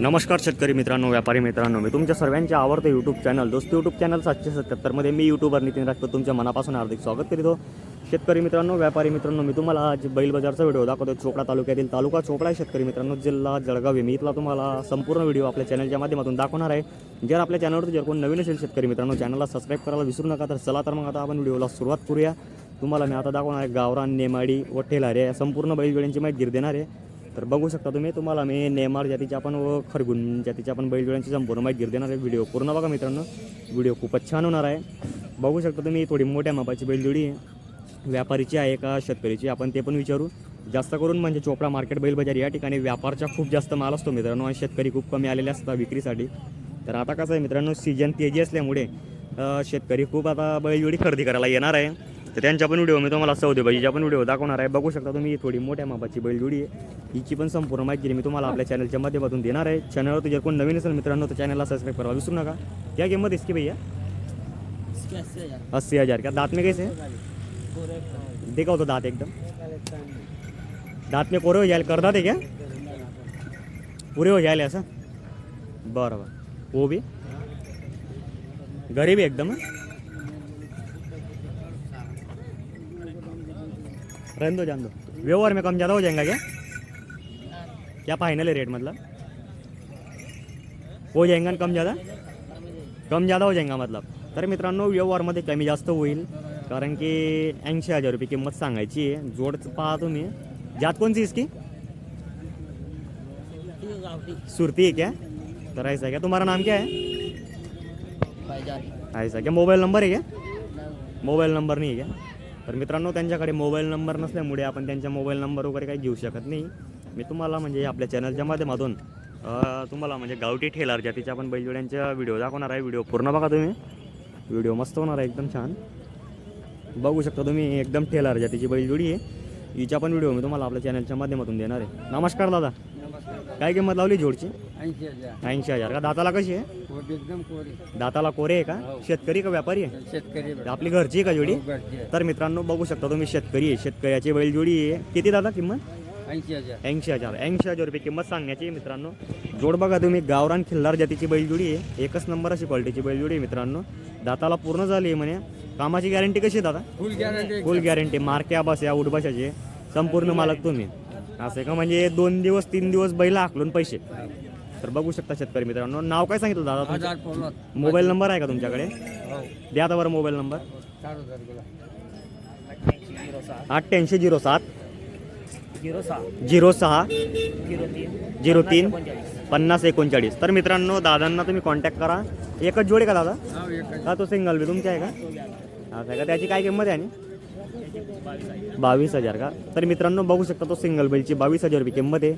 नमस्कार शेतकरी मित्रांनो व्यापारी मित्रांनो. मी तुमच्या सर्वांचे आवडते यूट्यूब चॅनल दोस्त यूट्यूब चॅनल सातशे सत्याहत्तरमध्ये मी यूट्यूबर नितीन राजपूत तुमच्या मनापासून हार्दिक स्वागत करीतो. शेतकरी मित्रांनो व्यापारी मित्रांनो मी तुम्हाला आज बैल बाजारचा व्हिडिओ दाखवतो चोपडा तालुक्यातील तालुका चोपडा आहे शेतकरी मित्रांनो. जिल्हा जळगाव आहे. मी इथला तुम्हाला संपूर्ण व्हिडिओ आपल्या चॅनलच्या माध्यमातून दाखवणार आहे. जर आपल्या चॅनलवरती जर कोण नवीन असेल शेतकरी मित्रांनो चॅनलला सबस्क्राईब करायला विसरू नका. तर चला तर मग आता आपण व्हिडिओला सुरुवात करूया. तुम्हाला मी आता दाखवणार आहे गावरान नेमाडी व ठेलारे या संपूर्ण बैलजोड्यांची माहिती देणार आहे. तर बघू शकता तुम्ही तुम्हाला मी नेमार जातीच्या पण व खरगुन जातीच्या आपण बैलजोड्यांची संपूर्ण माहिती गिर देणार आहे. व्हिडिओ पूर्ण बघा मित्रांनो. व्हिडिओ खूपच छान होणार आहे. बघू शकता तुम्ही थोडी मोठ्या मापाची बैलजोडी आहे. व्यापारीची आहे का शेतकरीची आपण ते पण विचारू. जास्त करून म्हणजे चोपडा मार्केट बैल बाजार या ठिकाणी व्यापारचा खूप जास्त माल असतो मित्रांनो आणि शेतकरी खूप कमी आलेले असतात विक्रीसाठी. तर आता कसं आहे मित्रांनो सीजन तेजी असल्यामुळे शेतकरी खूप आता बैलजोडी खरेदी करायला येणार आहे. तर त्यांच्या पण व्हिडिओ मी तुम्हाला सौदेबाजीच्या पण व्हिडिओ दाखवणार आहे बघू शकता तुम्ही थोडी मोठ्या मापाची बैलजोडी आहे. हिची पण संपूर्ण माहिती मी तुम्हाला आपल्या चॅनलच्या माध्यमातून देणार आहे. चॅनलवर जर कोण नवीन असेल मित्रांनो तर चॅनलला सबस्क्राईब करायला विसरू नका. क्या किंमत इसकी भैया? अस्सी हज़ार. क्या दात में कैसे देखा होता तो एकदम. दात में कोरे हो जाएल कर दात क्या? पुरे हो जाएल ऐसा? बरं बरं वो भी? गरीब है एकदम रहने दो जान दो व्यवहार में कम ज़्यादा हो जाएगा क्या? क्या फाइनल है रेट मतलब? हो जाएगा ना कम ज़्यादा? कम ज़्यादा हो जाएगा मतलब। तर मित्रांनो व्यवहारमध्ये कमी जास्त होईल कारण की ऐंशी हज़ार रुपये किंमत सांगायची आहे. जोड पहा तुम्ही. जात कोणची इसकी? सुरती है क्या? तर ऐसा है क्या? तुम्हारा नाम क्या है ऐसा है क्या? मोबाईल नंबर आहे क्या? मोबाईल नंबर नाही आहे क्या? तर मित्रांनो त्यांच्याकडे मोबाईल नंबर नसल्यामुळे आपण त्यांच्या मोबाईल नंबर वगैरे काही घेऊ शकत नाही. मी तुम्हाला म्हणजे आपल्या चॅनलच्या माध्यमातून तुम्हाला म्हणजे गावठी ठेलार जातीच्या आपण बैलजोड्यांच्या व्हिडिओ दाखवणार आहे. व्हिडिओ पूर्ण बघा तुम्ही. व्हिडिओ मस्त होणार आहे एकदम छान. बघू शकता तुम्ही एकदम ठेलार जातीची बैलजोडी आहे. हिच्या पण व्हिडिओ मी तुम्हाला आपल्या चॅनलच्या माध्यमातून देणार आहे. नमस्कार दादा. काय किंमत लावली जोडची? ऐंशी हजार. ऐंशी हजार. का दाताला कशी आहे? एकदम कोरी दाताला कोरे आहे का? हो. शेतकरी का व्यापारी आहे? शेतकरी आपली घरची आहे का जोडी? घरचे तर मित्रांनो बघू शकता तुम्ही शेतकरी आहे. शेतकऱ्याची बैलजोडी आहे. किती दादा किंमत? ऐंशी हजार. ऐंशी हजार. ऐंशी हजार रुपये किंमत सांगण्याची आहे मित्रांनो. जोड बघा तुम्ही गावरान खिल्लार जातीची बैलजोडी आहे. एकच नंबर अशी क्वालिटीची बैलजोडी आहे मित्रांनो. दाताला पूर्ण झाली आहे म्हणे. कामाची गॅरंटी कशी आहे दादा? फुल गॅरंटी फुल गॅरंटी मारक्या बस या उडबाशाचे संपूर्ण मालक तुम्ही. असं आहे का? म्हणजे दोन दिवस तीन दिवस बैल हाकलून पैसे. तर बघू शकता शेतकरी मित्रांनो. नाव काय सांगितलं दादा तुमचं? हजार पोलत मोबाईल नंबर आहे का तुमच्याकडे? हो. द्या आता बरं मोबाईल नंबर. चार हजार बोला अठ्ठ्याऐंशी झिरो सात. झिरो सहा. झिरो सहा. झिरो तीन. झिरो तीन. पन्नास एकोणचाळीस. तर मित्रांनो दादांना तुम्ही कॉन्टॅक्ट करा. एकच जोडी का दादा? हो एकच. का तो सिंगल बी? तुमची आहे का? असं आहे का त्याची काय किंमत आहे आणि? बावीस हजार का? तर मित्रांनो बघू शकता तो सिंगल बैलची बावीस हजार रुपये किंमत आहे.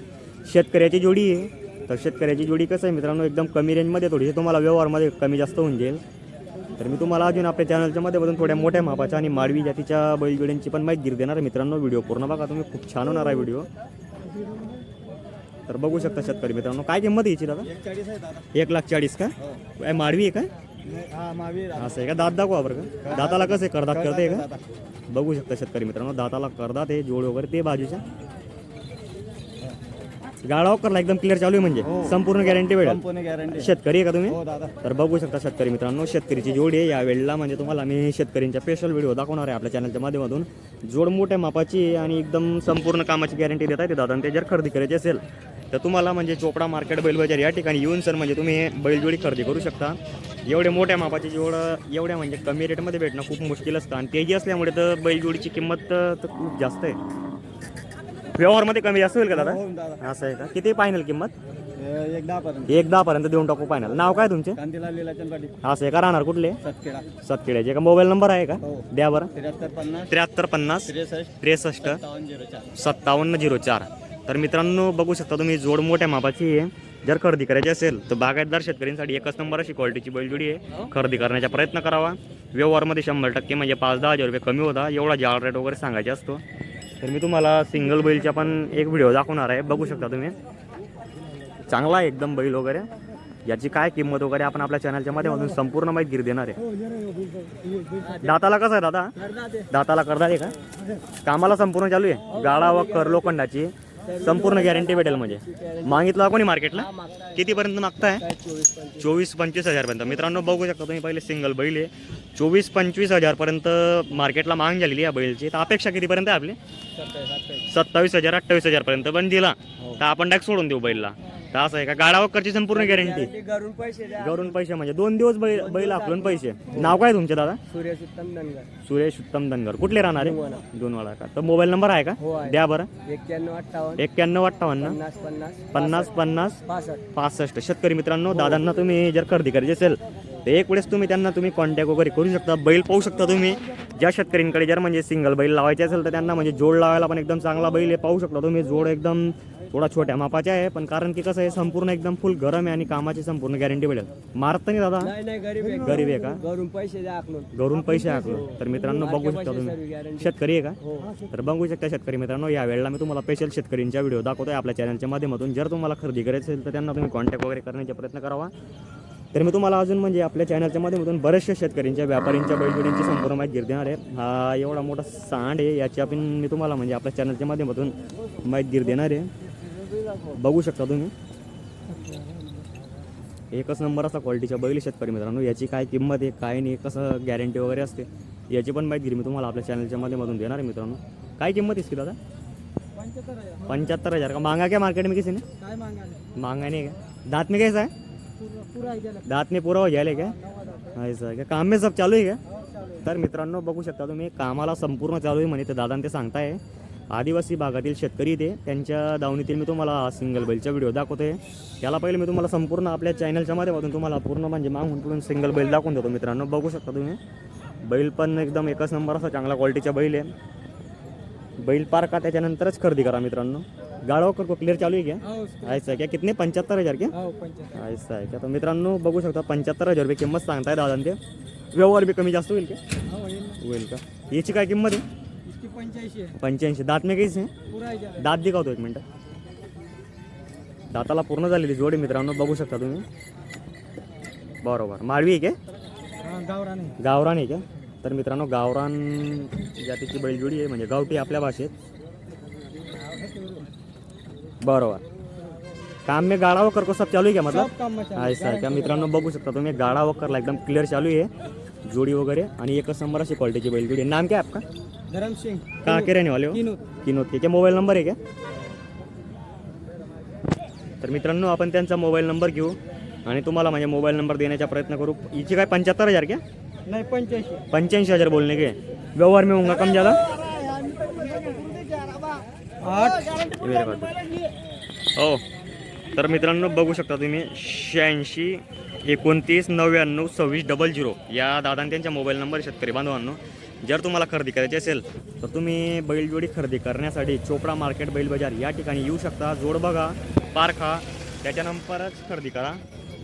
शेतकऱ्याची जोडी आहे. तर शेतकऱ्याची जोडी कसं आहे मित्रांनो एकदम कमी रेंजमध्ये थोडीशी तुम्हाला व्यवहारमध्ये कमी जास्त होऊन जाईल. तर मी तुम्हाला अजून आपल्या चॅनलच्या माध्यमातून थोड्या मोठ्या मापाच्या आणि माडवी जातीच्या बैलजोड्यांची पण माहिती देणार आहे मित्रांनो. व्हिडिओ पूर्ण बघा तुम्ही खूप छान होणार आहे व्हिडिओ. तर बघू शकता शेतकरी मित्रांनो काय किंमत आहे याची दादा? एक लाख चाळीस का? काय माडवी आहे का? हा महावीर असं आहे का? दात दाखवा बरं का. दाताला कसं आहे? करदात करते का? बघू शकता शेतकरी मित्रांनो दाताला करदात आहे जोड वगैरे ते बाजूच्या. गाळा करला एकदम क्लिअर चालू आहे म्हणजे. संपूर्ण गॅरंटी कंपनी गॅरंटी शेतकरी आहे का तुम्ही? हो तर बघू शकता शेतकरी मित्रांनो शेतकरीची जोड आहे. या वेळेला म्हणजे तुम्हाला मी शेतकरींच्या स्पेशल व्हिडिओ दाखवणार आहे आपल्या चॅनलच्या माध्यमातून. जोड मोठ्या मापाची आणि एकदम संपूर्ण कामाची गॅरंटी देत आहे ते दादा. आणि ते जर खरेदी करायची असेल तर तुम्हाला म्हणजे चोपडा मार्केट बैल बाजार या ठिकाणी येऊन सर म्हणजे तुम्ही हे बैलजोडी खरेदी करू शकता. एवढे मोठ्या मापाची जोड एवढ्या म्हणजे कमी रेटमध्ये भेटणं खूप मुश्किल असतं. आणि तेजी असल्यामुळे तर बैलजोडीची किंमत तर तर खूप जास्त आहे. व्यवहारमध्ये कमी जास्त होईल का दादा? हो दादा. असं आहे का? किती फायनल किंमत? हे एक दहा पर्यंत एक दहा पर्यंत देऊन टाकू फायनल नाव काय तुमचे? पाटील असं आहे का? राहणार कुठले? सतखेडा. सतखेड्याचे. का मोबाईल नंबर आहे का? हो. द्या बरं. त्र्याहत्तर पन्नास. त्र्याहत्तर पन्नास. त्रेसष्ट. त्रेसष्ट. सत्तावन्न झिरो चार. तर मित्रांनो बघू शकता तुम्ही जोड मोठ्या मापाची आहे. जर खरेदी करायची असेल तर बागायतदार शेतकऱ्यांसाठी एकच नंबर अशी क्वालिटीची बैलजोडी आहे. खरेदी करण्याचा प्रयत्न करावा. व्यवहारमध्ये शंभर टक्के म्हणजे पाच दहा हजार रुपये कमी होता. एवढा जाळ रेट वगैरे सांगायचा असतो. तर मी तुम्हाला सिंगल बैलचा पण एक व्हिडिओ दाखवणार आहे. बघू शकता तुम्ही. चांगला आहे एकदम बैल वगैरे. याची काय किंमत वगैरे आपण आपल्या चॅनलच्या माध्यमातून संपूर्ण माहिती देणार आहे. दाताला कसं आहे दादा? दाताला करणार आहे का? कामाला संपूर्ण चालू आहे. गाळा व कर लोखंडाची संपूर्ण गॅरंटी भेटेल म्हणजे? मागितला कोणी मार्केटला कितीपर्यंत मागताय? चोवीस पंचवीस. चोवीस पंचवीस हजारपर्यंत. मित्रांनो बघू शकता तुम्ही पहिले सिंगल बैल आहे. चोवीस पंचवीस हजारपर्यंत मार्केटला मागणी झालेली या बैलची. तर अपेक्षा कितीपर्यंत आहे आपली? सत्तावीस हजार अठ्ठावीस हजारपर्यंत पण दिला. हो. तर आपण डायरेक्ट सोडून देऊ बैलला. तर असं आहे का? गाडावकरची संपूर्ण गॅरंटी घरून पैसे द्या. घरून पैसे म्हणजे दोन दिवस बैल बैल आखलून पैसे. नाव काय तुमचे दादा? सूर्यस उत्तम धनगर. सुरेश उत्तम धनगर. कुठले राहणार. आहे? दोनवाडा. का? तर मोबाईल नंबर आहे का? हो द्या बरं. एक्क्याण्णव अठ्ठावन्न. एक्क्याण्णव अठ्ठावन्न. पन्नास पन्नास. पासष्ट. शेतकरी मित्रांनो दादांना तुम्ही जर खरेदी करायची असेल तर एक वेळेस तुम्ही त्यांना तुम्ही कॉन्टॅक्ट वगैरे करू शकता बैल पाहू शकता तुम्ही. ज्या शेतकऱ्यांकडे जर म्हणजे सिंगल बैल लावायचे असेल तर त्यांना म्हणजे जोड लावायला पण एकदम चांगला बैल आहे पाहू शकता तुम्ही. जोड एकदम थोडा छोट्या मापाचा आहे पण कारण की कसं आहे संपूर्ण एकदम फुल गरम आहे आणि कामाची संपूर्ण गॅरंटी भेटेल. मारत नाही दादा? गरीब आहे. का? घरून पैसे घरून आखलो. तर मित्रांनो बघू शकता तुम्ही. शेतकरी आहे का? हो. तर बघू शकता शेतकरी मित्रांनो या वेळेला मी तुम्हाला स्पेशल शेतकऱ्यांच्या व्हिडिओ दाखवतोय. आपल्या चॅनलच्या माध्यमातून जर तुम्हाला खरेदी करायची असेल तर त्यांना तुम्ही कॉन्टॅक्ट वगैरे करण्याचा प्रयत्न करावा. तर मी तुम्हाला अजून म्हणजे आपल्या चॅनलच्या माध्यमातून बऱ्याचशा शेतकऱ्यांच्या व्यापाऱ्यांच्या बैलजोड्यांची संपूर्ण माहिती गिर देणार आहे. हा एवढा मोठा सांड आहे याची आपण मी तुम्हाला म्हणजे आपल्या चॅनलच्या माध्यमातून माहिती गिर देणार आहे. बघू शकता तुम्ही. एकच नंबर असा क्वालिटीच्या बैल शेतकरी मित्रांनो. याची काय किंमत आहे काय नाही कसं गॅरंटी वगैरे असते याची पण माहिती मी तुम्हाला आपल्या चॅनलच्या माध्यमातून देणार आहे मित्रांनो. काय किंमत इसकी दादा? पंच्याहत्तर हजार. का मांगा क्या मार्केट में किसी ने? काय मागायला मांगा नहीं क्या दांत में पुरा आहे दातने पुरावा घ्यायला पूरा हो जाएगा क्या ऐसा का काम सब चालू आहे का? तर मित्रांनो बघू शकता तुम्ही कामाला संपूर्ण चालू आहे म्हणे ते दादांनी ते सांगताय. आदिवासी भागातील शेतकरी ते त्यांच्या दावणीतील मी तुम्हाला सिंगल बैलचा व्हिडिओ दाखवतोय. त्याला पहिले मी तुम्हाला संपूर्ण आपल्या चॅनलच्या माध्यमातून तुम्हाला पूर्ण म्हणजे मागून पुढून सिंगल बैल दाखवून देतो मित्रांनो. बघू शकता तुम्ही बैल पण एकदम एकच नंबर असा चांगला क्वालिटीचा बैल आहे. बैल पार का त्याच्यानंतरच खरेदी करा मित्रांनो. गाडावर को क्लिअर चालू आहे क्या? ऐसा क्या? कितने? पंच्याहत्तर हजार क्या? ऐसा आहे का तर मित्रांनो बघू शकता पंच्याहत्तर हजार रुपये किंमत सांगताय दादा ते व्यवहार बी कमी जास्त होईल का? हो होईल का? याची काय किंमत आहे? इसकी पंच्याऐंशी दात में कैसे पुरा आहे गेला दात दिखावतो एक मिनटं. दाताला पूर्ण झालेली जोडी मित्रांनो बघू शकता तुम्ही. बरोबर. माळवी आहे का हा गावरान आहे. का तर मित्रांनो गावरान जातीची बैलजोडी आहे म्हणजे गावठी आपल्या भाषेत. बरोबर. काम में गाड़ा वकर को सब चालू है क्या मतलब? ऐसा आहे का मित्रांनो बघू शकता तुम्ही गाडा वकरला एकदम क्लिअर चालू आहे. जोडी वगैरे आणि एकच नंबर अशी क्वालिटीची बैलजोडी आहे. नाम क्या आपका? धरम सिंह कहाँ के रहने वाले हो? किनोत के क्या मोबाईल नंबर आहे क्या? तर मित्रांनो आपण त्यांचा मोबाईल नंबर घेऊ आणि तुम्हाला म्हणजे मोबाईल नंबर देण्याचा प्रयत्न करू. हिची काय पंच्याहत्तर हजार क्या? नाही पंच्याऐंशी. पंच्याऐंशी हजार बोलने के. व्यवहार में होगा कम ज़्यादा? आठ. हो. तर मित्रांनो बघू शकता तुम्ही शहाऐंशी एकोणतीस नव्याण्णव सव्वीस डबल झिरो या दादांनी त्यांच्या मोबाईल नंबर शेतकरी बांधवांनो. जर तुम्हाला खरेदी करायची असेल तर तुम्ही बैलजोडी खरेदी करण्यासाठी चोपडा मार्केट बैल बाजार या ठिकाणी येऊ शकता. जोड बघा पारखा त्याच्यानंतरच खरेदी करा.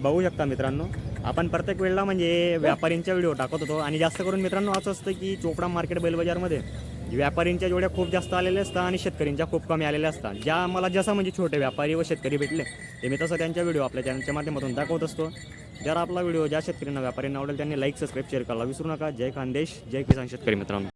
बघू शकता मित्रांनो आपण प्रत्येक वेळेला म्हणजे व्यापारींचा व्हिडिओ टाकत होतो. आणि जास्त करून मित्रांनो असं असतं की चोपडा मार्केट बैल बाजारमध्ये व्यापारींच्या जोड्या खूप जास्त आलेल्या असतात आणि शेतकऱ्यांच्या खूप कमी आलेल्या असतात. ज्या मला जसं म्हणजे छोटे व्यापारी व शेतकरी भेटले ते मी तसं त्यांच्या व्हिडिओ आपल्या चॅनलच्या माध्यमातून दाखवत असतो. जर आपला व्हिडिओ ज्या शेतकऱ्यांना व्यापाऱ्यांना आवडेल त्यांनी लाईक सबस्क्राईब शेअर करायला विसरू नका. जय खानदेश जय किसान शेतकरी मित्रांनो.